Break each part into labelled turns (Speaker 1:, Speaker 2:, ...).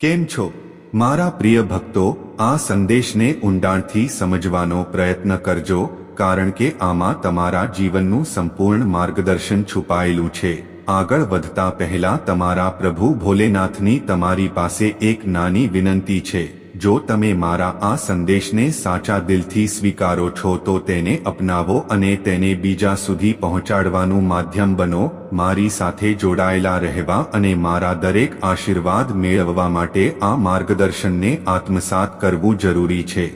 Speaker 1: કેમ છો? મારા પ્રિય ભક્તો, આ સંદેશને ઊંડાણથી સમજવાનો પ્રયત્ન કરજો, કારણ કે આમાં તમારા જીવનનું સંપૂર્ણ માર્ગદર્શન છુપાયેલું છે. આગળ વધતા પહેલા તમારા પ્રભુ ભોલેનાથની તમારી પાસે એક નાની વિનંતી છે. જો તમે મારા આ સંદેશને સાચા દિલથી સ્વીકારો છો તો તેને અપનાવો અને તેને બીજા સુધી પહોંચાડવાનું માધ્યમ બનો, મારી સાથે જોડાયેલા રહેવા અને મારા દરેક આશીર્વાદ મેળવવા માટે આ માર્ગદર્શનને આત્મસાત કરવું જરૂરી છે.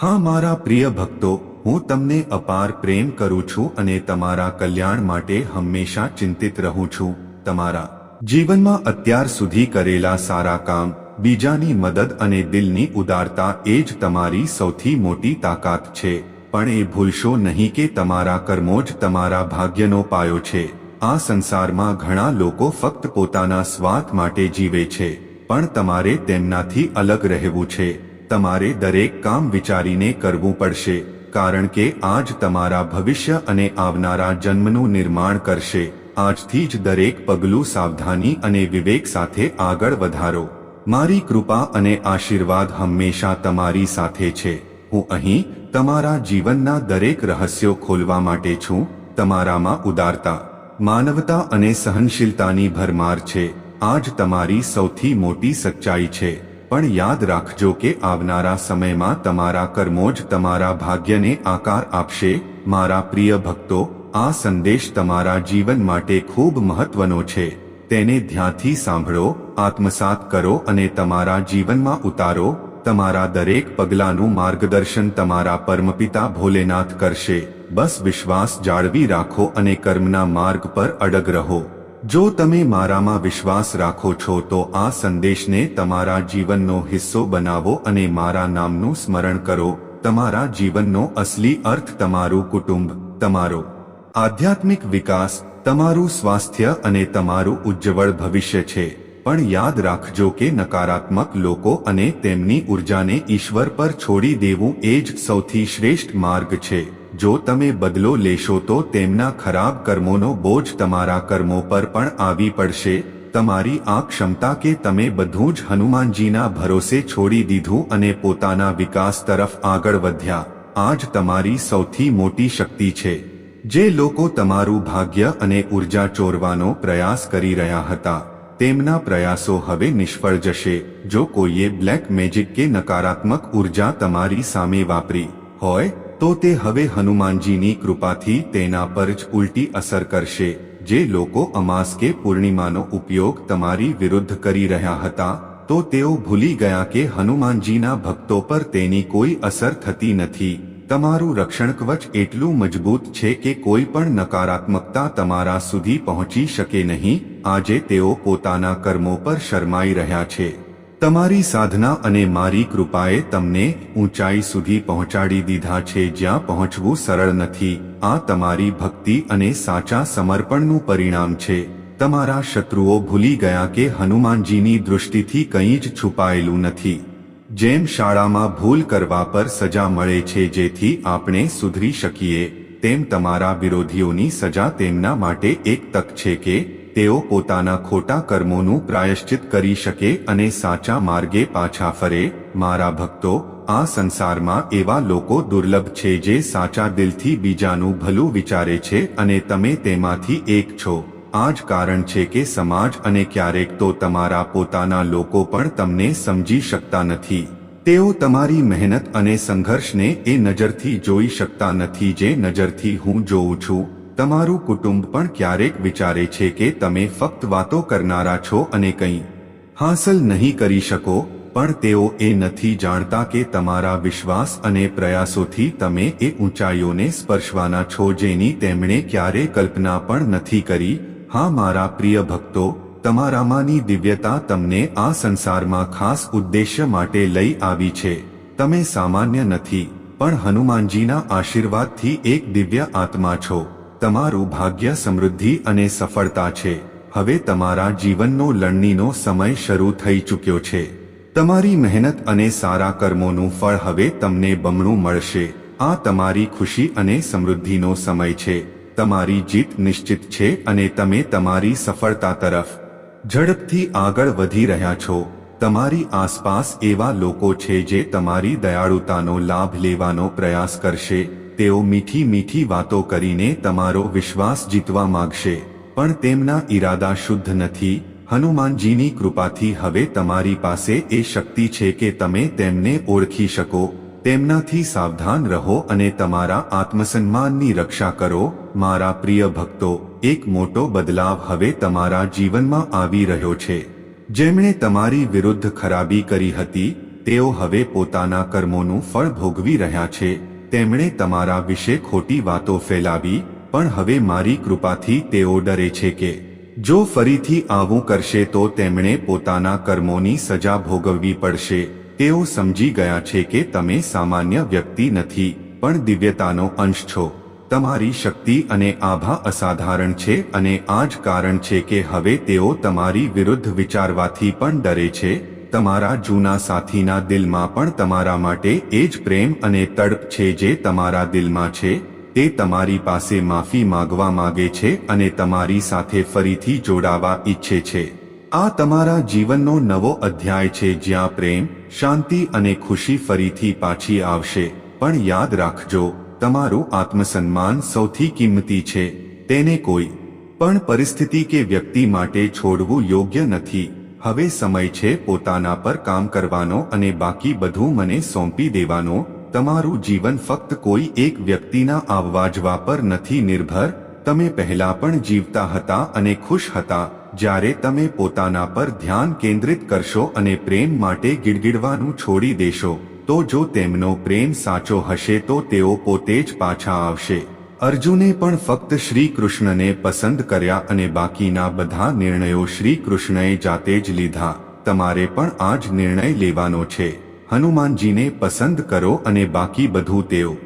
Speaker 1: હા, મારા પ્રિય ભક્તો, હું તમને અપાર પ્રેમ કરું છું અને તમારા કલ્યાણ માટે હંમેશા ચિંતિત રહું છું. તમારા જીવનમાં અત્યાર સુધી કરેલા સારા કામ બીજાની મદદ અને દિલની ઉદારતા એ જ તમારી સૌથી મોટી તાકાત છે. પણ એ ભૂલશો નહીં કે તમારા કર્મો જ તમારા ભાગ્યનો પાયો છે. આ સંસારમાં ઘણા લોકો ફક્ત પોતાના સ્વાર્થ માટે જીવે છે, પણ તમારે તેમનાથી અલગ રહેવું છે. તમારે દરેક કામ વિચારીને કરવું પડશે, કારણ કે આજ તમારા ભવિષ્ય અને આવનારા જન્મનું નિર્માણ કરશે. આજથી જ દરેક પગલું સાવધાની અને વિવેક સાથે આગળ વધારો. મારી કૃપા અને આશીર્વાદ હંમેશા તમારી સાથે છે. હું અહીં તમારા જીવનના દરેક રહસ્યો ખોલવા માટે છું. તમારામાં ઉદારતા, માનવતા અને સહનશીલતાની ભરમાર છે. આજ તમારી સૌથી મોટી સચ્ચાઈ છે. પણ યાદ રાખજો કે આવનારા સમયમાં તમારા કર્મો જ તમારા ભાગ્યને આકાર આપશે. મારા પ્રિય ભક્તો, આ સંદેશ તમારા જીવન માટે ખૂબ મહત્વનો છે. તેને ધ્યાનથી સાંભળો, આત્મસાત કરો અને તમારા જીવનમાં ઉતારો, તમારા દરેક પગલાંનું માર્ગદર્શન તમારા પરમપિતા ભોલેનાથ કરશે. બસ વિશ્વાસ જાળવી રાખો અને કર્મના માર્ગ પર અડગ રહો. જો તમે મારામાં વિશ્વાસ રાખો છો તો આ સંદેશને તમારા જીવનનો હિસ્સો બનાવો અને મારા નામનું સ્મરણ કરો. તમારા જીવનનો અસલી અર્થ તમારું કુટુંબ, તમારો આધ્યાત્મિક વિકાસ તમારું સ્વાસ્થ્ય અને તમારું ઉજ્જવળ ભવિષ્ય છે. પણ યાદ રાખજો કે નકારાત્મક લોકો અને તેમની ઉર્જાને ઈશ્વર પર છોડી દેવું એ જ સૌથી શ્રેષ્ઠ માર્ગ છે. જો તમે બદલો લેશો તો તેમના ખરાબ કર્મોનો બોજ તમારા કર્મો પર પણ આવી પડશે. તમારી આ ક્ષમતા કે તમે બધું જ હનુમાનજીના ભરોસે છોડી દીધું અને પોતાના વિકાસ તરફ આગળ વધ્યા. આ જ તમારી સૌથી મોટી શક્તિ છે. જે લોકો તમારું ભાગ્ય અને ઊર્જા ચોરવાનો પ્રયાસ કરી રહ્યા હતા, તેમના પ્રયાસો હવે નિષ્ફળ જશે. જો કોઈએ બ્લેક મેજિક કે નકારાત્મક ઊર્જા તમારી સામે વાપરી હોય, તો તે હવે હનુમાનજીની કૃપાથી તેના પર જ ઉલટી અસર કરશે. જે લોકો અમાસ કે પૂર્ણિમાનો ઉપયોગ તમારી વિરુદ્ધ કરી રહ્યા હતા, તો તેઓ ભૂલી ગયા કે હનુમાનજીના ભક્તો પર તેની કોઈ અસર થતી નથી. તમારું રક્ષણ કવચ એટલું મજબૂત છે કે કોઈ પણ નકારાત્મકતા તમારા સુધી પહોંચી શકે નહીં. આજે તેઓ પોતાના કર્મો પર શરમાઈ રહ્યા છે. તમારી સાધના અને મારી કૃપાએ તમને ઊંચાઈ સુધી પહોંચાડી દીધા છે. જ્યાં પહોંચવું સરળ નથી. આ તમારી ભક્તિ અને સાચા સમર્પણનું પરિણામ છે. તમારા શત્રુઓ ભૂલી ગયા કે હનુમાનજીની દૃષ્ટિથી કંઈ જ છુપાયેલું નથી. જેમ શાળામાં ભૂલ કરવા પર સજા મળે છે જેથી આપણે સુધરી શકીએ, તેમ તમારા વિરોધીઓની સજા તેમના માટે એક તક છે કે તેઓ પોતાના ખોટા કર્મોનું પ્રાયશ્ચિત કરી શકે અને સાચા માર્ગે પાછા ફરે. મારા ભક્તો, આ સંસારમાં એવા લોકો દુર્લભ છે જે સાચા દિલથી બીજાનું ભલું વિચારે છે અને તમે તેમાંથી એક છો. આ જ કારણ છે કે સમાજ અને ક્યારેક તો તમારા પોતાના લોકો પણ તમને સમજી શકતા નથી. તેઓ તમારી મહેનત અને સંઘર્ષને એ નજરથી જોઈ શકતા નથી જે નજરથી હું જોઉં છું. તમારું કુટુંબ પણ ક્યારેક વિચારે છે કે તમે ફક્ત વાતો કરનારા છો અને કંઈ હાંસલ નહીં કરી શકો, પણ તેઓ એ નથી જાણતા કે તમારા વિશ્વાસ અને પ્રયાસોથી તમે એ ઊંચાઈઓને સ્પર્શવાના છો જેની તેમણે ક્યારે કલ્પના પણ નથી કરી હા મારા પ્રિય ભક્તો, તમારામાંની દિવ્યતા તમને આ સંસારમાં ખાસ ઉદ્દેશ્ય માટે લઈ આવી છે. તમે સામાન્ય નથી, પણ હનુમાનજીના આશીર્વાદથી એક દિવ્ય આત્મા છો. તમારું ભાગ્ય સમૃદ્ધિ અને સફળતા છે. હવે તમારા જીવનનો લણણીનો સમય શરૂ થઈ ચૂક્યો છે. તમારી મહેનત અને સારા કર્મોનું ફળ હવે તમને બમણું મળશે. આ તમારી ખુશી અને સમૃદ્ધિનો સમય છે. તમારી જીત નિશ્ચિત છે અને તમે તમારી સફળતા તરફ ઝડપથી આગળ વધી રહ્યા છો. તમારી આસપાસ એવા લોકો છે જે તમારી દયાળુતાનો લાભ લેવાનો પ્રયાસ કરશે. તેઓ મીઠી મીઠી વાતો કરીને તમારો વિશ્વાસ જીતવા માંગશે. પણ તેમના ઈરાદા શુદ્ધ નથી. હનુમાનજીની કૃપાથી હવે તમારી પાસે એ શક્તિ છે કે તમે તેમને ઓળખી શકો. તેમનાથી સાવધાન રહો અને તમારા આત્મસન્માનની રક્ષા કરો. મારા પ્રિય ભક્તો, એક મોટો બદલાવ હવે તમારા જીવનમાં આવી રહ્યો છે. જેમણે તમારી વિરુદ્ધ ખરાબી કરી હતી, તેઓ હવે પોતાના કર્મોનું ફળ ભોગવી રહ્યા છે. તેમણે તમારા વિશે ખોટી વાતો ફેલાવી, પણ હવે મારી કૃપાથી તેઓ ડરે છે કે, જો ફરીથી આવું કરશે તો તેમણે પોતાના કર્મોની સજા ભોગવવી પડશે. તેઓ સમજી ગયા છે કે તમે સામાન્ય વ્યક્તિ નથી, પણ દિવ્યતાનો અંશ છો. તમારી શક્તિ અને આભા અસાધારણ છે અને આ જ કારણ છે કે હવે તેઓ તમારી વિરુદ્ધ વિચારવાથી પણ ડરે છે. તમારા જૂના સાથીના દિલમાં પણ તમારા માટે એ જ પ્રેમ અને તડપ છે જે તમારા દિલમાં છે. તે તમારી પાસે માફી માંગવા માગે છે અને તમારી સાથે ફરીથી જોડાવા ઈચ્છે છે. આ તમારા જીવનનો નવો અધ્યાય છે જ્યાં પ્રેમ, શાંતિ અને ખુશી ફરીથી પાછી આવશે. પણ યાદ રાખજો, તમારું આત્મસન્માન સૌથી કિંમતી છે, તેને કોઈ. પણ પરિસ્થિતિ કે વ્યક્તિ માટે છોડવું યોગ્ય નથી. હવે સમય છે પોતાના પર કામ કરવાનો અને બાકી બધું મને સોંપી દેવાનો. તમારું જીવન ફક્ત કોઈ એક વ્યક્તિના આવવા જવા પર નથી નિર્ભર. તમે પહેલા પણ જીવતા હતા અને ખુશ હતા. જ્યારે તમે પોતાના પર ધ્યાન કેન્દ્રિત કરશો અને પ્રેમ માટે ગીડગીડવાનું છોડી દેશો, તો જો તેમનો પ્રેમ સાચો હશે તો તેઓ પોતે જ પાછા આવશે. અર્જુને પણ ફક્ત શ્રી કૃષ્ણને પસંદ કર્યા અને બાકીના બધા નિર્ણયો શ્રી કૃષ્ણએ જાતે જ લીધા. તમારે પણ આ જ નિર્ણય લેવાનો છે. હનુમાનજીને પસંદ કરો અને બાકી બધું તેઓ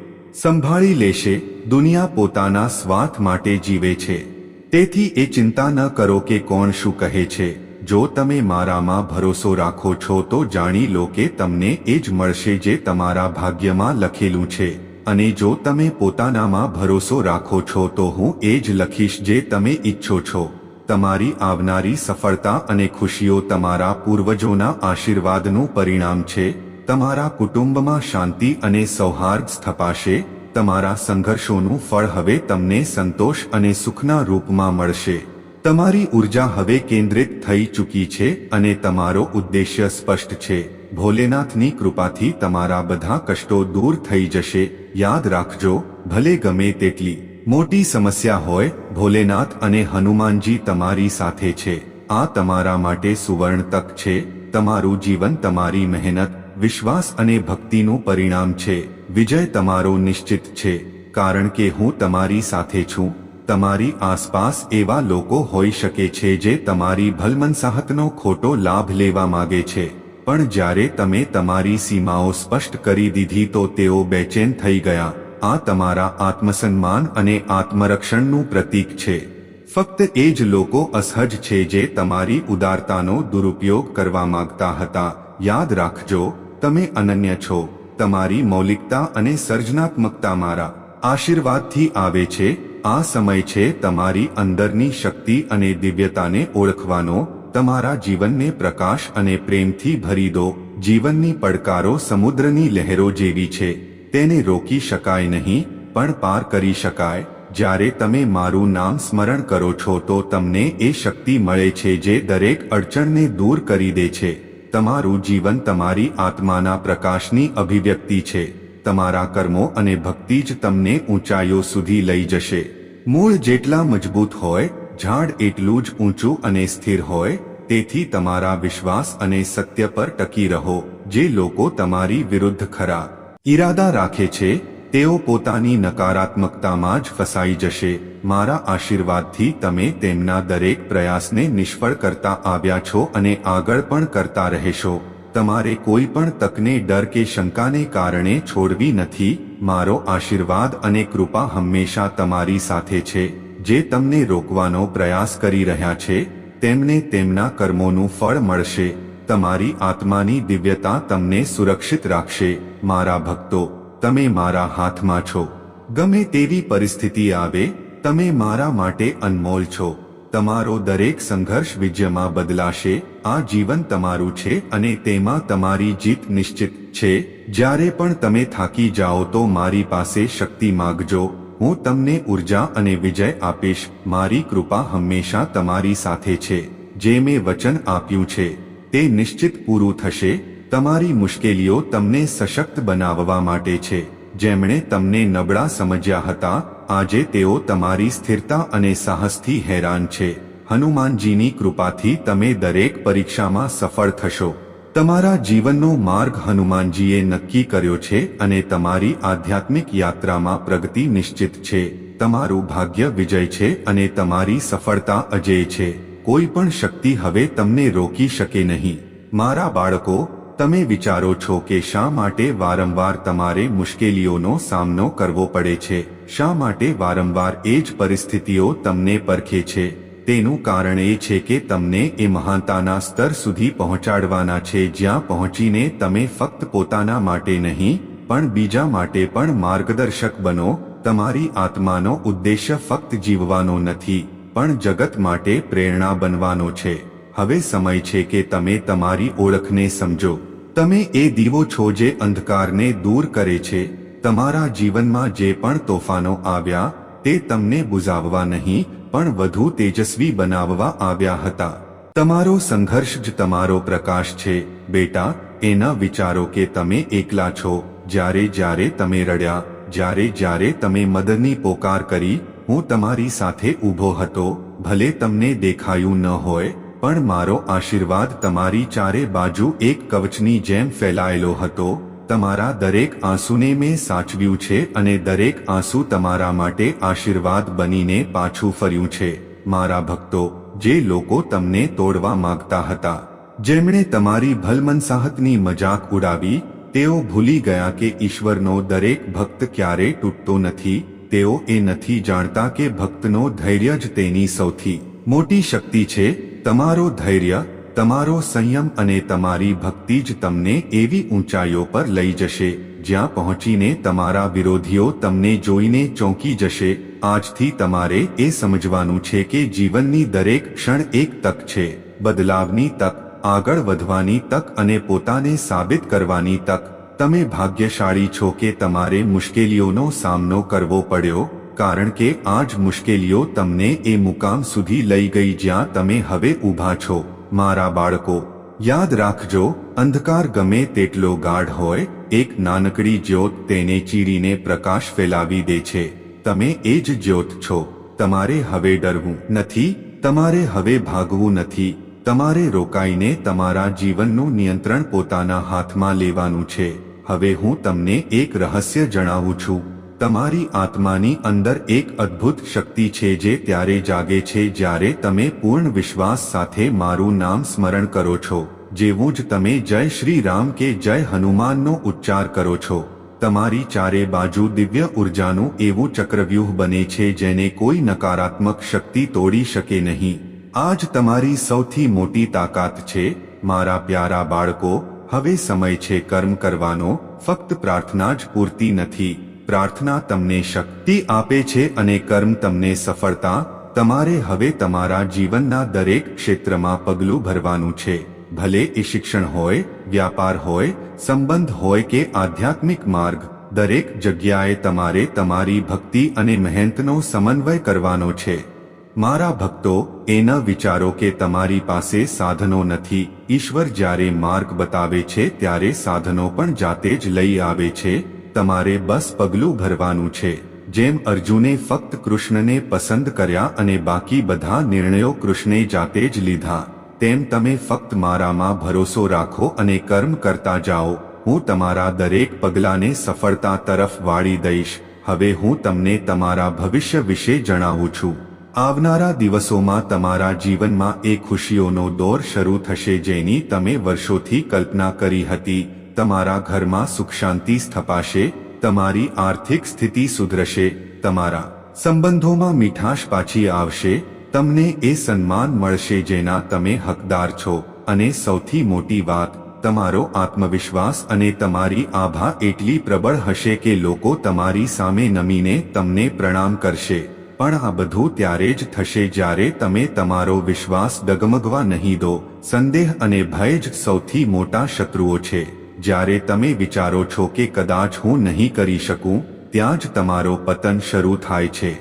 Speaker 1: સંભાળી લેશે. દુનિયા પોતાના સ્વાર્થ માટે જીવે છે. તેથી એ ચિંતા ન કરો કે કોણ શું કહે છે. જો તમે મારામાં ભરોસો રાખો છો તો જાણી લો કે તમને એ જ મળશે જે તમારા ભાગ્યમાં લખેલું છે. અને જો તમે પોતાનામાં ભરોસો રાખો છો તો હું એ જ લખીશ જે તમે ઈચ્છો છો. તમારી આવનારી સફળતા અને ખુશીઓ તમારા પૂર્વજોના આશીર્વાદનું પરિણામ છે. તમારા કુટુંબમાં શાંતિ અને સૌહાર્દ સ્થપાશે. તમારા સંઘર્ષોનું ફળ હવે તમને સંતોષ અને સુખના રૂપમાં મળશે. તમારી ઊર્જા હવે કેન્દ્રિત થઈ ચૂકી છે અને તમારો ઉદ્દેશ્ય સ્પષ્ટ છે. ભોલેનાથની કૃપાથી તમારા બધા કષ્ટો દૂર થઈ જશે. યાદ રાખજો, ભલે ગમે તેટલી મોટી સમસ્યા હોય, ભોલેનાથ અને હનુમાનજી તમારી સાથે છે. આ તમારા માટે સુવર્ણ તક છે. તમારું જીવન તમારી મહેનત, વિશ્વાસ અને ભક્તિનું પરિણામ છે. વિજય તમારો નિશ્ચિત છે, કારણ કે હું તમારી સાથે છું. તમારી આસપાસ એવા લોકો હોઈ શકે છે જે તમારી ભલમનસાહતનો ખોટો લાભ લેવા માગે છે. પણ જ્યારે તમે તમારી સીમાઓ સ્પષ્ટ કરી દીધી તો તેઓ બેચેન થઈ ગયા. આ તમારા આત્મસન્માન અને આત્મરક્ષણનું પ્રતીક છે. ફક્ત એ જ લોકો અસહજ છે જે તમારી ઉદારતાનો દુરુપયોગ કરવા માંગતા હતા. યાદ રાખજો, તમે અનન્ય છો. તમારી મૌલિકતા અને સર્જનાત્મકતા મારા આશીર્વાદથી આવે છે. આ સમય છે તમારી અંદરની શક્તિ અને દિવ્યતાને ઓળખવાનો, તમારા જીવનને પ્રકાશ અને પ્રેમથી ભરી દો. જીવનની પડકારો સમુદ્રની લહેરો જેવી છે. તેને રોકી શકાય નહીં, પણ પાર કરી શકાય. જ્યારે તમે મારું નામ સ્મરણ કરો છો તો તમને એ શક્તિ મળે છે જે દરેક અડચણને દૂર કરી દે છે. તમારું જીવન તમારી આત્માના પ્રકાશની અભિવ્યક્તિ છે. તમારા કર્મો અને ભક્તિ જ તમને ઊંચાઈઓ સુધી લઈ જશે. મૂળ જેટલા મજબૂત હોય, ઝાડ એટલું જ ઊંચું અને સ્થિર હોય, તેથી તમારા વિશ્વાસ અને સત્ય પર ટકી રહો, જે લોકો તમારી વિરુદ્ધ ખરા. ઈરાદા રાખે છે તેઓ પોતાની નકારાત્મકતામાં જ ફસાઈ જશે. મારા આશીર્વાદથી તમે તેમના દરેક પ્રયાસને નિષ્ફળ કરતા આવ્યા છો અને આગળ પણ કરતા રહેશો. તમારે કોઈ પણ તકને ડર કે શંકાને કારણે છોડવી નથી. મારો આશીર્વાદ અને કૃપા હંમેશા તમારી સાથે છે. જે તમને રોકવાનો પ્રયાસ કરી રહ્યા છે, તેમને તેમના કર્મોનું ફળ મળશે. તમારી આત્માની દિવ્યતા તમને સુરક્ષિત રાખશે. મારા ભક્તો તમે મારા હાથમાં છો. ગમે તેવી પરિસ્થિતિ આવે, તમે મારા માટે અનમોલ છો. તમારો દરેક સંઘર્ષ વિજયમાં બદલાશે, આ જીવન તમારું છે અને તેમાં તમારી જીત નિશ્ચિત છે. જ્યારે પણ તમે થાકી જાઓ તો મારી પાસે શક્તિ માગજો. હું તમને ઊર્જા અને વિજય આપીશ. મારી કૃપા હંમેશા તમારી સાથે છે. જે મેં વચન આપ્યું છે, તે નિશ્ચિત પૂરું થશે. તમારી મુશ્કેલીઓ તમને સશક્ત બનાવવા માટે છે. જેમણે તમને નબળા સમજ્યા હતા, આજે તેઓ તમારી સ્થિરતા અને સાહસથી હેરાન છે. હનુમાનજીની કૃપાથી તમે દરેક પરીક્ષામાં સફળ થશો. તમારા જીવનનો માર્ગ હનુમાનજીએ નક્કી કર્યો છે અને તમારી આધ્યાત્મિક યાત્રામાં પ્રગતિ નિશ્ચિત છે. તમારું ભાગ્ય વિજય છે અને તમારી સફળતા અજેય છે. કોઈ પણ શક્તિ હવે તમને રોકી શકે નહીં. મારા બાળકો તમે વિચારો છો કે શા માટે વારંવાર તમારે મુશ્કેલીઓનો સામનો કરવો પડે છે? શા માટે વારંવાર એ જ પરિસ્થિતિઓ તમને પરખે છે? તેનું કારણ એ છે કે તમને એ મહાનતાના સ્તર સુધી પહોંચાડવાના છે, જ્યાં પહોંચીને તમે ફક્ત પોતાના માટે નહીં, પણ બીજા માટે પણ માર્ગદર્શક બનો. તમારી આત્માનો ઉદ્દેશ્ય ફક્ત જીવવાનો નથી, પણ જગત માટે પ્રેરણા બનવાનો છે. હવે સમય છે કે તમે તમારી ઓળખને સમજો. તમે એ દીવો છો જે અંધકારને દૂર કરે છે. તમારા જીવનમાં જે પણ તોફાનો આવ્યા, તે તમને બુઝાવવા નહીં, પણ વધુ તેજસ્વી બનાવવા આવ્યા હતા. તમારો સંઘર્ષ જ તમારો પ્રકાશ છે. બેટા, એના વિચારો કે તમે એકલા છો, જ્યારે જ્યારે તમે રડ્યા, જ્યારે જ્યારે તમે મદદની પોકાર કરી, હું તમારી સાથે ઊભો હતો, ભલે તમને દેખાયું ન હોય પણ મારો આશીર્વાદ તમારી ચારે બાજુ એક કવચની જેમ ફેલાયેલો હતો. તમારા દરેક આંસુને મેં સાચવ્યું છે અને દરેક આંસુ તમારા માટે આશીર્વાદ બનીને પાછું ફર્યું છે. મારા ભક્તો, જે લોકો તમને તોડવા માંગતા હતા, જેમણે તમારી ભલમનસાહતની મજાક ઉડાવી, તેઓ ભૂલી ગયા કે ઈશ્વરનો દરેક ભક્ત ક્યારે તૂટતો નથી, તેઓ એ નથી જાણતા કે ભક્તનો ધૈર્ય જ તેની સૌથી મોટી શક્તિ છે તમારો ધૈર્ય, તમારો સંયમ અને તમારી ભક્તિ જ તમને એવી ઊંચાઈઓ પર લઈ જશે, જ્યાં પહોંચીને તમારા વિરોધીઓ તમને જોઈને ચોંકી જશે. આજથી તમારે એ સમજવાનું છે કે જીવનની દરેક ક્ષણ એક તક છે. બદલાવની તક, આગળ વધવાની તક અને પોતાને સાબિત કરવાની તક. તમે ભાગ્યશાળી છો કે તમારે મુશ્કેલીઓનો સામનો કરવો પડ્યો. કારણ કે આ જ મુશ્કેલીઓ તમને એ મુકામ સુધી લઈ ગઈ જ્યાં તમે હવે ઊભા છો. મારા બાળકો, યાદ રાખજો, અંધકાર ગમે તેટલો ગાઢ હોય, એક નાનકડી જ્યોત તેને ચીરીને પ્રકાશ ફેલાવી દે છે. તમે એ જ જ્યોત છો. તમારે હવે ડરવું નથી, તમારે હવે ભાગવું નથી. તમારે રોકાઈને તમારા જીવનનું નિયંત્રણ પોતાના હાથમાં લેવાનું છે. હવે હું તમને એક રહસ્ય જણાવું છું. તમારી આત્માની અંદર એક અદ્ભુત શક્તિ છે જે ત્યારે જાગે છે જ્યારે તમે પૂર્ણ વિશ્વાસ સાથે મારું નામ સ્મરણ કરો છો, જેવું જ તમે જય શ્રી રામ કે જય હનુમાનનો ઉચ્ચાર કરો છો. તમારી ચારે બાજુ દિવ્ય ઉર્જાનું એવું ચક્રવ્યૂહ બને છે જેને કોઈ નકારાત્મક શક્તિ તોડી શકે નહીં. આ જ તમારી સૌથી મોટી તાકાત છે, મારા પ્યારા બાળકો, હવે સમય છે કર્મ કરવાનો, ફક્ત પ્રાર્થના જ પૂરતી નથી. પ્રાર્થના તમને શક્તિ આપે છે અને કર્મ તમને સફળતા, તમારે હવે તમારા જીવનના દરેક ક્ષેત્રમાં પગલું ભરવાનું છે. ભલે એ શિક્ષણ હોય, વ્યાપાર હોય, સંબંધ હોય કે આધ્યાત્મિક માર્ગ, દરેક જગ્યાએ તમારે તમારી ભક્તિ અને મહેનતનો સમન્વય કરવાનો છે. મારા ભક્તો, એ ન વિચારો કે તમારી પાસે સાધનો નથી. ઈશ્વર જ્યારે માર્ગ બતાવે છે ત્યારે સાધનો પણ જાતે જ લઈ આવે છે. તમારે બસ પગલું ભરવાનું છે. જેમ અર્જુને ફક્ત કૃષ્ણને પસંદ કર્યા અને બાકી બધા નિર્ણયો કૃષ્ણે જાતે જ લીધા. તેમ તમે ફક્ત મારામાં ભરોસો રાખો અને કર્મ કરતા જાઓ. હું તમારા દરેક પગલાને સફળતા તરફ વાળી દઈશ. હવે હું તમને તમારા ભવિષ્ય વિશે જણાવું છું. આવનારા દિવસોમાં તમારા જીવનમાં એ ખુશીઓનો દોર શરૂ થશે જેની તમે વર્ષોથી કલ્પના કરી હતી. તમારા ઘરમાં સુખ શાંતિ સ્થપાશે, તમારી આર્થિક સ્થિતિ સુધરશે, તમારા સંબંધોમાં મીઠાશ પાછી આવશે, તમને એ સન્માન મળશે જેના તમે હકદાર છો. અને સૌથી મોટી વાત, તમારો આત્મવિશ્વાસ અને તમારી આભા એટલી પ્રબળ હશે કે લોકો તમારી સામે નમીને તમને પ્રણામ કરશે. પણ આ બધું ત્યારે જ થશે જ્યારે તમે તમારો વિશ્વાસ ડગમગવા નહીં દો. સંદેહ અને ભય જ સૌથી મોટા શત્રુઓ છે. જ્યારે તમે વિચારો છો કે કદાચ હું નહીં કરી શકું, ત્યાં જ તમારો પતન શરૂ થાય છે.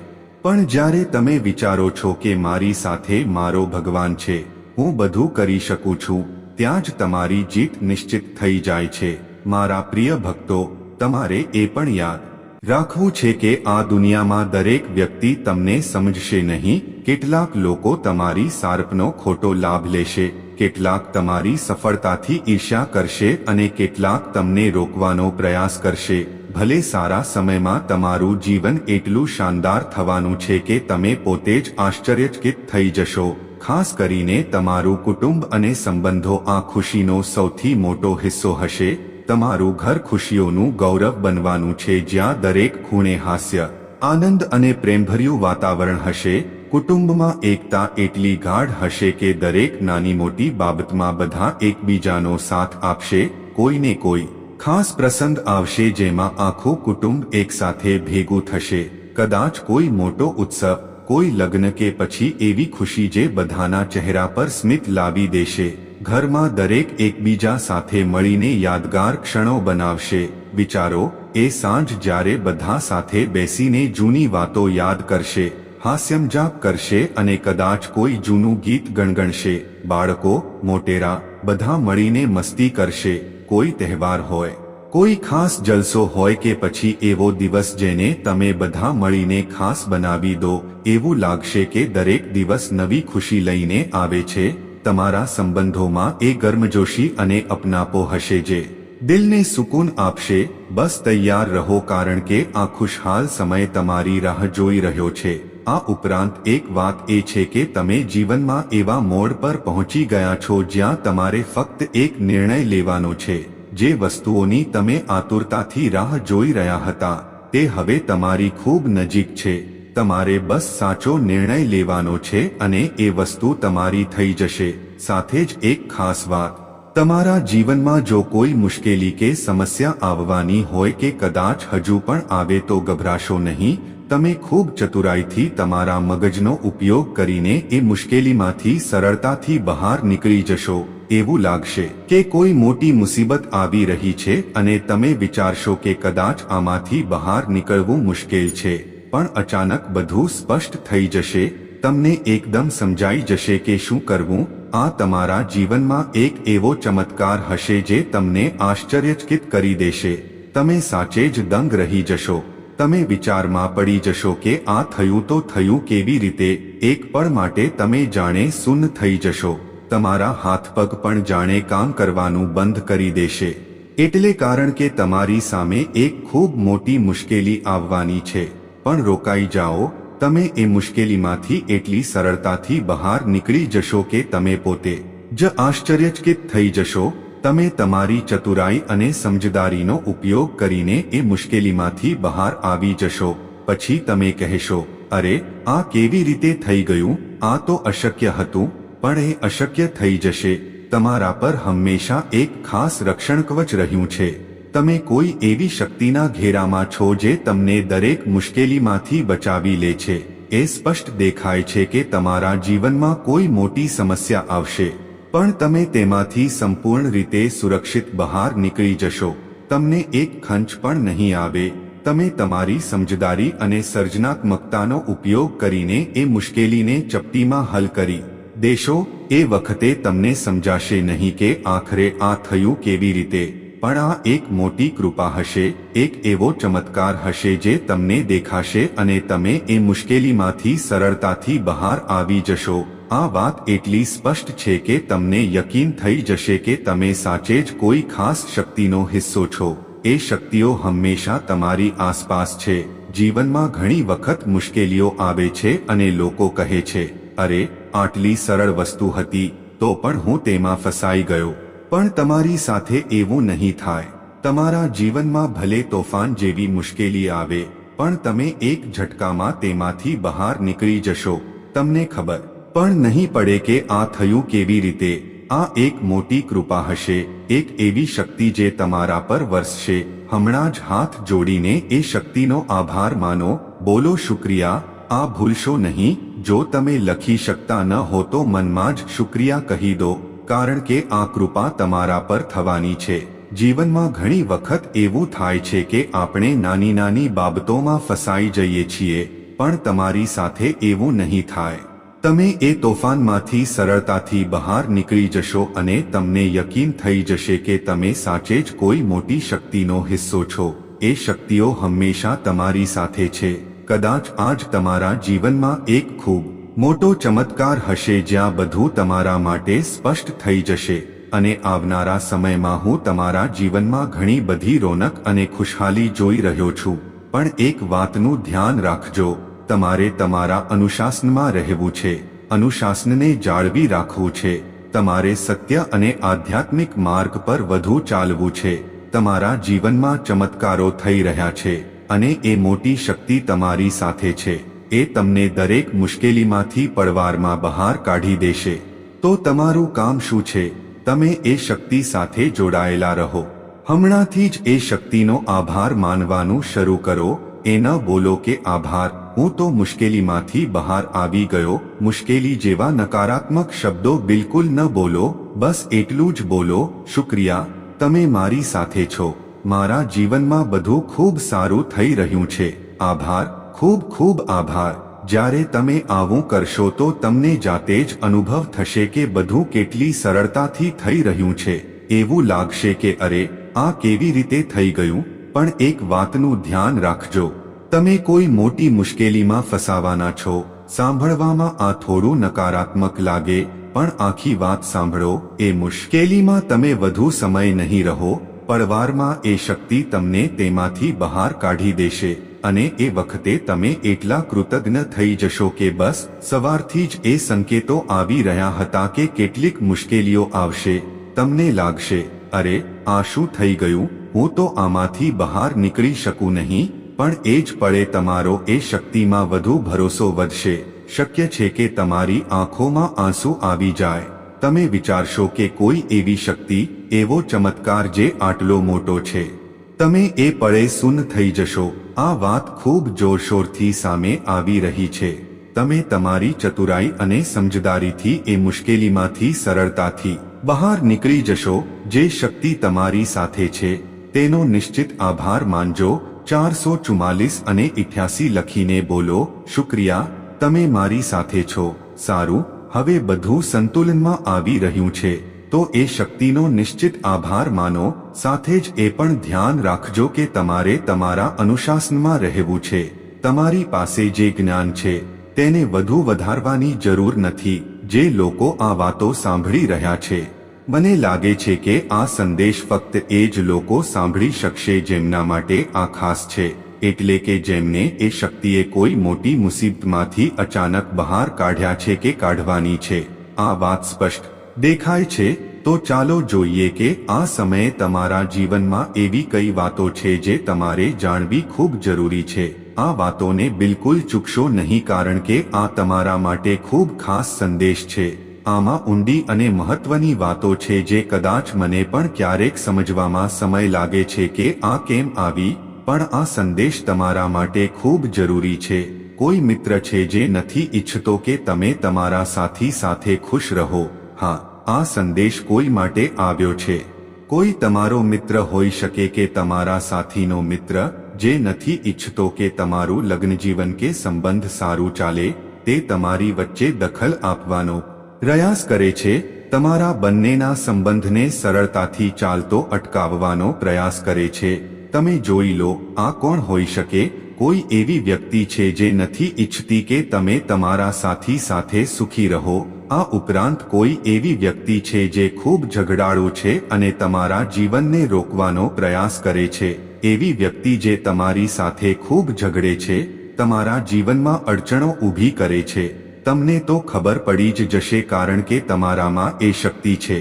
Speaker 1: પણ જ્યારે તમે વિચારો છો કે મારી સાથે મારો ભગવાન છે, હું બધું કરી શકું છું, ત્યાં જ તમારી જીત નિશ્ચિત થઈ જાય છે. મારા પ્રિય ભક્તો, તમારે એ પણ યાદ રાખવું છે કે આ દુનિયામાં દરેક વ્યક્તિ તમને સમજશે નહીં કેટલાક લોકો તમારી સાર્પનો ખોટો લાભ લેશે, કેટલાક તમારી સફળતાથી ઈર્ષ્યા કરશે અને કેટલાક તમને રોકવાનો પ્રયાસ કરશે. ભલે સારા સમયમાં તમારું જીવન એટલું શાનદાર થવાનું છે કે તમે પોતે જ આશ્ચર્યચકિત થઈ જશો. ખાસ કરીને તમારું કુટુંબ અને સંબંધો આ ખુશીનો સૌથી મોટો હિસ્સો હશે. તમારું ઘર ખુશીઓનું ગૌરવ બનવાનું છે જ્યાં દરેક ખૂણે હાસ્ય, આનંદ અને પ્રેમભર્યું વાતાવરણ હશે. કુટુંબમાં એકતા એટલી ગાઢ હશે કે દરેક નાની મોટી બાબતમાં બધા એકબીજાનો સાથ આપશે, કોઈને કોઈ ખાસ પ્રસંગ આવશે જેમાં આખું કુટુંબ એકસાથે ભેગું થશે. કદાચ કોઈ મોટો ઉત્સવ, કોઈ લગ્ન કે પછી એવી ખુશી જે બધાના ચહેરા પર સ્મિત લાવી દેશે. ઘરમાં દરેક એકબીજા સાથે મળીને યાદગાર ક્ષણો બનાવશે. વિચારો, એ સાંજ જ્યારે બધા સાથે બેસીને જૂની વાતો યાદ કરશે. હાસ્યમજાક કરશે અને કદાચ કોઈ જૂનું ગીત ગણગણશે. બાળકો, મોટેરા, બધા મળીને મસ્તી કરશે. કોઈ તહેવાર હોય. કોઈ ખાસ જલસો હોય કે પછી એવો દિવસ જેને તમે બધા મળીને ખાસ બનાવી દો, એવું લાગશે કે દરેક દિવસ નવી ખુશી લઈને આવે છે. તમારા સંબંધોમાં એ ગર્મજોશી અને અપનાપો હશે જે દિલને સુકૂન આપશે. બસ તૈયાર રહો કારણ કે આ ખુશહાલ સમય તમારી રાહ જોઈ રહ્યો છે. આ ઉપરાંત એક વાત એ છે કે તમે જીવનમાં એવા મોડ પર પહોંચી ગયા છો જ્યાં તમારે ફક્ત એક નિર્ણય લેવાનો છે, જે વસ્તુઓની તમે આતુરતાથી રાહ જોઈ રહ્યા હતા. તે હવે તમારી ખૂબ નજીક છે. તમારે બસ સાચો નિર્ણય લેવાનો છે અને એ વસ્તુ તમારી થઈ જશે. સાથે જ એક ખાસ વાત. તમારા જીવનમાં જો કોઈ મુશ્કેલી કે સમસ્યા આવવાની હોય કે કદાચ હજુ પણ આવે તો ગભરાશો નહીં તમે ખૂબ ચતુરાઈથી તમારા મગજનો ઉપયોગ કરીને એ મુશ્કેલીમાંથી સરળતાથી બહાર નીકળી જશો, એવું લાગશે કે કોઈ મોટી મુસીબત આવી રહી છે અને તમે વિચારશો કે કદાચ આમાંથી બહાર નીકળવું મુશ્કેલ છે, પણ અચાનક બધું સ્પષ્ટ થઈ જશે, તમને એકદમ સમજાઈ જશે કે શું કરવું, આ તમારા જીવનમાં એક એવો ચમત્કાર હશે જે તમને આશ્ચર્યચકિત કરી દેશે, તમે સાચે જ દંગ રહી જશો. તમે વિચારમાં પડી જશો કે આ થયું તો થયું કેવી રીતે, એક પળ માટે તમે જાણે શૂન્ય થઈ જશો. તમારા હાથ પગ પણ જાણે કામ કરવાનું બંધ કરી દેશે. એટલે કારણ કે તમારી સામે એક ખૂબ મોટી મુશ્કેલી આવવાની છે. પણ રોકાઈ જાઓ, તમે એ મુશ્કેલીમાંથી એટલી સરળતાથી બહાર નીકળી જશો કે તમે પોતે જ આશ્ચર્યચકિત થઈ જશો તમે તમારી ચતુરાઈ અને સમજદારીનો ઉપયોગ કરીને એ મુશ્કેલીમાંથી બહાર આવી જશો. પછી તમે કહેશો, અરે, આ કેવી રીતે થઈ ગયું? આ તો અશક્ય હતું, પણ એ અશક્ય થઈ જશે. તમારા પર હંમેશા એક ખાસ રક્ષણ કવચ રહ્યું છે. તમે કોઈ એવી શક્તિના ઘેરામાં છો જે તમને દરેક મુશ્કેલીમાંથી બચાવી લે છે. એ સ્પષ્ટ દેખાય છે કે તમારા જીવનમાં કોઈ મોટી સમસ્યા આવશે. પણ તમે તેમાંથી સંપૂર્ણ રીતે સુરક્ષિત બહાર નીકળી જશો. તમને એક ખંચ પણ નહીં આવે. તમે તમારી સમજદારી અને સર્જનાત્મકતાનો ઉપયોગ કરીને એ મુશ્કેલીને ચપટીમાં હલ કરી દેશો. એ વખતે તમને સમજાશે નહીં કે આખરે આ થયું કેવી રીતે. પણ આ એક મોટી કૃપા હશે, એક એવો ચમત્કાર હશે જે તમને દેખાશે અને તમે એ મુશ્કેલીમાંથી સરળતાથી બહાર આવી જશો. આ વાત એટલી સ્પષ્ટ છે કે તમને યકીન થઈ જશે કે તમે સાચે જ કોઈ ખાસ શક્તિનો હિસ્સો છો. એ શક્તિઓ હંમેશા તમારી આસપાસ છે. જીવનમાં ઘણી વખત મુશ્કેલીઓ આવે છે અને લોકો કહે છે, અરે, આટલી સરળ વસ્તુ હતી, તો પણ હું તેમાં ફસાઈ ગયો. પણ તમારી સાથે એવું નહીં થાય. તમારા જીવનમાં ભલે તોફાન જેવી મુશ્કેલી આવે, પણ તમે એક ઝટકામાં તેમાંથી બહાર નીકળી જશો. તમને ખબર પણ નહીં પડે કે આ થયું કેવી રીતે? આ એક મોટી કૃપા હશે, એક એવી શક્તિ જે તમારા પર વરસશે. હમણાં જ હાથ જોડીને એ શક્તિનો આભાર માનો. બોલો, શુક્રિયા. આ ભૂલશો નહીં. જો તમે લખી શકતા ન હો તો મનમાં જ શુક્રિયા કહી દો, કારણ કે આ કૃપા તમારા પર થવાની છે. જીવનમાં ઘણી વખત એવું થાય છે કે આપણે નાની નાની બાબતોમાં ફસાઈ જઈએ છીએ, પણ તમારી સાથે એવું નહીં થાય. તમે એ તોફાનમાંથી સરળતાથી બહાર નીકળી જશો અને તમને યકીન થઈ જશે કે તમે સાચે જ કોઈ મોટી શક્તિનો હિસ્સો છો. એ શક્તિઓ હંમેશા તમારી સાથે છે. કદાચ આજ તમારા જીવનમાં એક ખૂબ મોટો ચમત્કાર હશે જ્યાં બધું તમારા માટે સ્પષ્ટ થઈ જશે અને આવનારા સમયમાં હું તમારા જીવનમાં ઘણી બધી રોનક અને ખુશહાલી જોઈ રહ્યો છું. પણ એક વાતનું ધ્યાન રાખજો. તમારે તમારા અનુશાસનમાં રહેવું છે. અનુશાસનને જાળવી રાખવું છે. તમારે સત્ય અને આધ્યાત્મિક માર્ગ પર વધુ ચાલવું છે. તમારા જીવનમાં ચમત્કારો થઈ રહ્યા છે અને એ મોટી શક્તિ તમારી સાથે છે. એ તમને દરેક મુશ્કેલીમાંથી પડવારમાં બહાર કાઢી દેશે. તો તમારું કામ શું છે? તમે એ શક્તિ સાથે જોડાયેલા રહો. હમણાંથી જ એ શક્તિનો આભાર માનવાનું શરૂ કરો. એ ન બોલો કે આભાર. હું તો મુશ્કેલીમાંથી બહાર આવી ગયો, મુશ્કેલી જેવા નકારાત્મક શબ્દો બિલકુલ ન બોલો, બસ એટલું જ બોલો, શુક્રિયા, તમે મારી સાથે છો. મારા જીવનમાં બધું ખૂબ સારું થઈ રહ્યું છે. આભાર, ખૂબ ખૂબ આભાર. જ્યારે તમે આવું કરશો તો તમને જાતે જ અનુભવ થશે કે બધું કેટલી સરળતાથી થઈ રહ્યું છે. એવું લાગશે કે અરે, આ કેવી રીતે થઈ ગયું? પણ એક વાતનું ધ્યાન રાખજો. તમે કોઈ મોટી મુશ્કેલીમાં ફસાવાના છો, સાંભળવામાં આ થોડું નકારાત્મક લાગે, પણ આખી વાત સાંભળો, એ મુશ્કેલીમાં તમે વધુ સમય નહીં રહો, પરવારમાં એ શક્તિ તમને તેમાંથી બહાર કાઢી દેશે, અને એ વખતે તમે એટલા કૃતજ્ઞ થઈ જશો કે બસ, સવારથી જ એ સંકેતો આવી રહ્યા હતા કે કેટલીક મુશ્કેલીઓ આવશે, તમને લાગશે, અરે, આ શું થઈ ગયું, હું તો આમાંથી બહાર નીકળી શકું નહીં પણ એ જ પળે તમારો એ શક્તિમાં વધુ ભરોસો વધશે. શક્ય છે કે તમારી આંખોમાં આંસુ આવી જાય. તમે વિચારશો કે કોઈ એવી શક્તિ, એવો ચમત્કાર જે આટલો મોટો છે. તમે એ પળે શૂન્ય થઈ જશો. આ વાત ખૂબ જોરશોરથી સામે આવી રહી છે. તમે તમારી ચતુરાઈ અને સમજદારીથી, એ મુશ્કેલીમાંથી, સરળતાથી બહાર નીકળી જશો. જે શક્તિ તમારી સાથે છે, તેનો નિશ્ચિત આભાર માનજો. ચારસો ચુમ્માલીસ અને ઇઠ્યાસી લખીને બોલો, શુક્રિયા, તમે મારી સાથે છો. સારું, હવે બધું સંતુલનમાં આવી રહ્યું છે. તો એ શક્તિનો નિશ્ચિત આભાર માનો, સાથે જ એ પણ ધ્યાન રાખજો કે તમારે તમારા અનુશાસનમાં રહેવું છે. તમારી પાસે જે જ્ઞાન છે, તેને વધુ વધારવાની જરૂર નથી. જે લોકો આ વાતો સાંભળી રહ્યા છે મને લાગે છે કે આ સંદેશ ફક્ત એ જ લોકો સાંભળી શકશે જેમના માટે આ ખાસ છે, એટલે કે જેમને એ શક્તિએ કોઈ મોટી મુસીબતમાંથી અચાનક બહાર કાઢ્યા છે કે કાઢવાની છે. આ વાત સ્પષ્ટ દેખાય છે. તો ચાલો જોઈએ કે આ સમયે તમારા જીવનમાં એવી કઈ વાતો છે જે તમારે જાણવી ખૂબ જરૂરી છે. આ વાતોને બિલકુલ ચૂકશો નહીં કારણ કે આ તમારા માટે ખૂબ ખાસ સંદેશ છે. આમાં ઊંડી અને મહત્વની વાતો છે જે કદાચ મને પણ ક્યારેક સમજવામાં સમય લાગે છે કે આ કેમ આવી, પણ આ સંદેશ તમારા માટે ખૂબ જરૂરી છે. કોઈ મિત્ર છે જે નથી ઈચ્છતો કે તમે તમારા સાથી સાથે ખુશ રહો. હા, આ સંદેશ કોઈ માટે આવ્યો છે. કોઈ તમારો મિત્ર હોઈ શકે કે તમારા સાથીનો મિત્ર, જે નથી ઈચ્છતો કે તમારું લગ્નજીવન કે સંબંધ સારું ચાલે, તે તમારી વચ્ચે દખલ આપવાનો પ્રયાસ કરે છે, તમારા બંનેના સંબંધને સરળતાથી ચાલતો અટકાવવાનો પ્રયાસ કરે છે. તમે જોઈ લો, આ કોણ હોઈ શકે? કોઈ એવી વ્યક્તિ છે જે નથી ઈચ્છતી કે તમે તમારા સાથી સાથે સુખી રહો. આ ઉપરાંત કોઈ એવી વ્યક્તિ છે જે ખૂબ ઝઘડાળુ છે અને તમારા જીવનને રોકવાનો પ્રયાસ કરે છે. એવી વ્યક્તિ જે તમારી સાથે ખૂબ ઝઘડે છે, તમારા જીવનમાં અડચણો ઊભી કરે છે. તમને તો ખબર પડી જ જશે કારણ કે તમારામાં એ શક્તિ છે.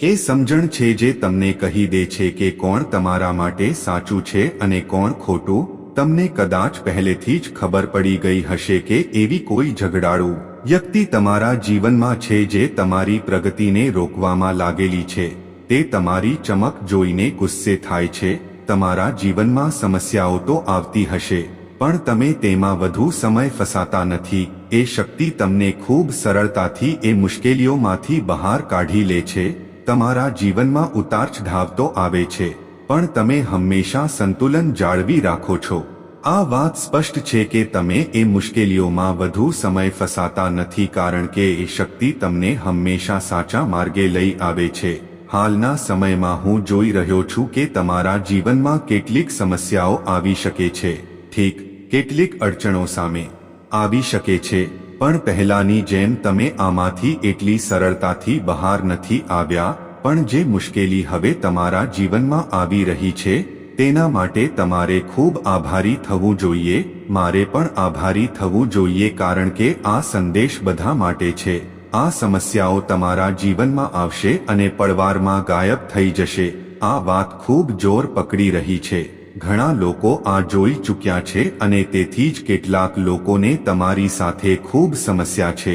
Speaker 1: એ સમજણ છે જે તમને કહી દે છે કે કોણ તમારા માટે સાચું છે અને કોણ ખોટું. તમને કદાચ પહેલેથી જ ખબર પડી ગઈ હશે કે એવી કોઈ ઝઘડાળુ વ્યક્તિ તમારા જીવનમાં છે જે તમારી પ્રગતિને રોકવામાં લાગેલી છે. તે તમારી ચમક જોઈને ગુસ્સે થાય છે. તમારા જીવનમાં સમસ્યાઓ તો આવતી હશે. પણ તમે તેમાં વધુ સમય ફસાતા નથી. એ શક્તિ તમને ખૂબ સરળતાથી એ મુશ્કેલીઓમાંથી બહાર કાઢી લે છે. તમારા જીવનમાં ઉતાર ચઢાવ આવે છે. પણ તમે હંમેશા સંતુલન જાળવી રાખો છો. આ વાત સ્પષ્ટ છે કે તમે એ મુશ્કેલીઓમાં વધુ સમય ફસાતા નથી કારણ કે એ શક્તિ તમને હંમેશા સાચા માર્ગે લઈ આવે છે. હાલના સમયમાં હું જોઈ રહ્યો છું કે તમારા જીવનમાં કેટલીક સમસ્યાઓ આવી શકે છે. ઠીક કેટલીક અડચણો સામે આવી શકે છે, પણ પહેલાની જેમ તમે આમાંથી એટલી સરળતાથી બહાર નથી આવ્યા, પણ જે મુશ્કેલી હવે તમારા જીવનમાં આવી રહી છે, તેના માટે તમારે ખૂબ આભારી થવું જોઈએ, મારે પણ આભારી થવું જોઈએ કારણ કે આ સંદેશ બધા માટે છે, આ સમસ્યાઓ તમારા જીવનમાં આવશે અને પડવારમાં ગાયબ થઈ જશે, આ વાત ખૂબ જોર પકડી રહી છે. ઘણા લોકો આ જોઈ ચૂક્યા છે અને તેથી જ કેટલાક લોકોને તમારી સાથે ખૂબ સમસ્યા છે.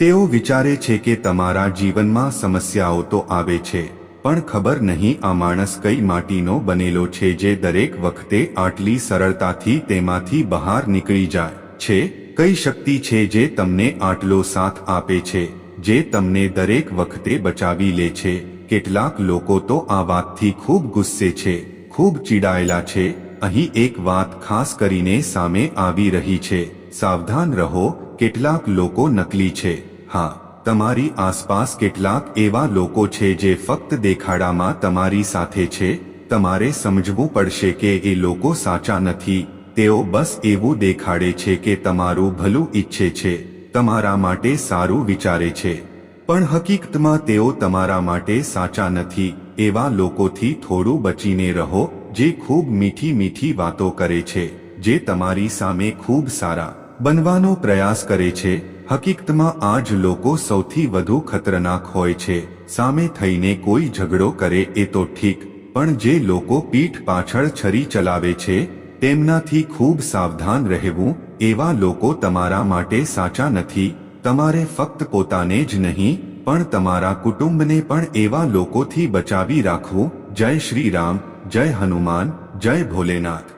Speaker 1: તેઓ વિચારે છે કે તમારા જીવનમાં સમસ્યાઓ તો આવે છે, પણ ખબર નહીં આ માણસ કઈ માટીનો બનેલો છે જે દરેક વખતે આટલી સરળતાથી તેમાંથી બહાર નીકળી જાય છે. કઈ શક્તિ છે જે તમને આટલો સાથ આપે છે, જે તમને દરેક વખતે બચાવી લે છે? કેટલાક લોકો તો આ વાતથી ખૂબ ગુસ્સે છે. ખૂબ ચીડાયેલા છે. અહીં એક વાત ખાસ કરીને સામે આવી રહી છે. સાવધાન રહો, કેટલાક લોકો નકલી છે. હા, તમારી આસપાસ કેટલાક એવા લોકો છે જે ફક્ત દેખાડામાં તમારી સાથે છે. તમારે સમજવું પડશે કે એ લોકો સાચા નથી. તેઓ બસ એવું દેખાડે છે કે તમારું ભલું ઈચ્છે છે. તમારા માટે સારું વિચારે છે. પણ હકીકતમાં તેઓ તમારા માટે સાચા નથી, એવા લોકોથી થોડું બચીને રહો, જે ખૂબ મીઠી મીઠી વાતો કરે છે, જે તમારી સામે ખૂબ સારા બનવાનો પ્રયાસ કરે છે. હકીકતમાં આ જ લોકો સૌથી વધુ ખતરનાક હોય છે. સામે થઈને કોઈ ઝઘડો કરે એ તો ઠીક, પણ જે લોકો પીઠ પાછળ છરી ચલાવે છે, તેમનાથી ખૂબ સાવધાન રહેવું, એવા લોકો તમારા માટે સાચા નથી. તમારે ફક્ત પોતાને જ નહીં, પણ તમારા કુટુંબને પણ એવા લોકોથી બચાવી રાખવું. જય શ્રી રામ, જય હનુમાન, જય ભોલેનાથ.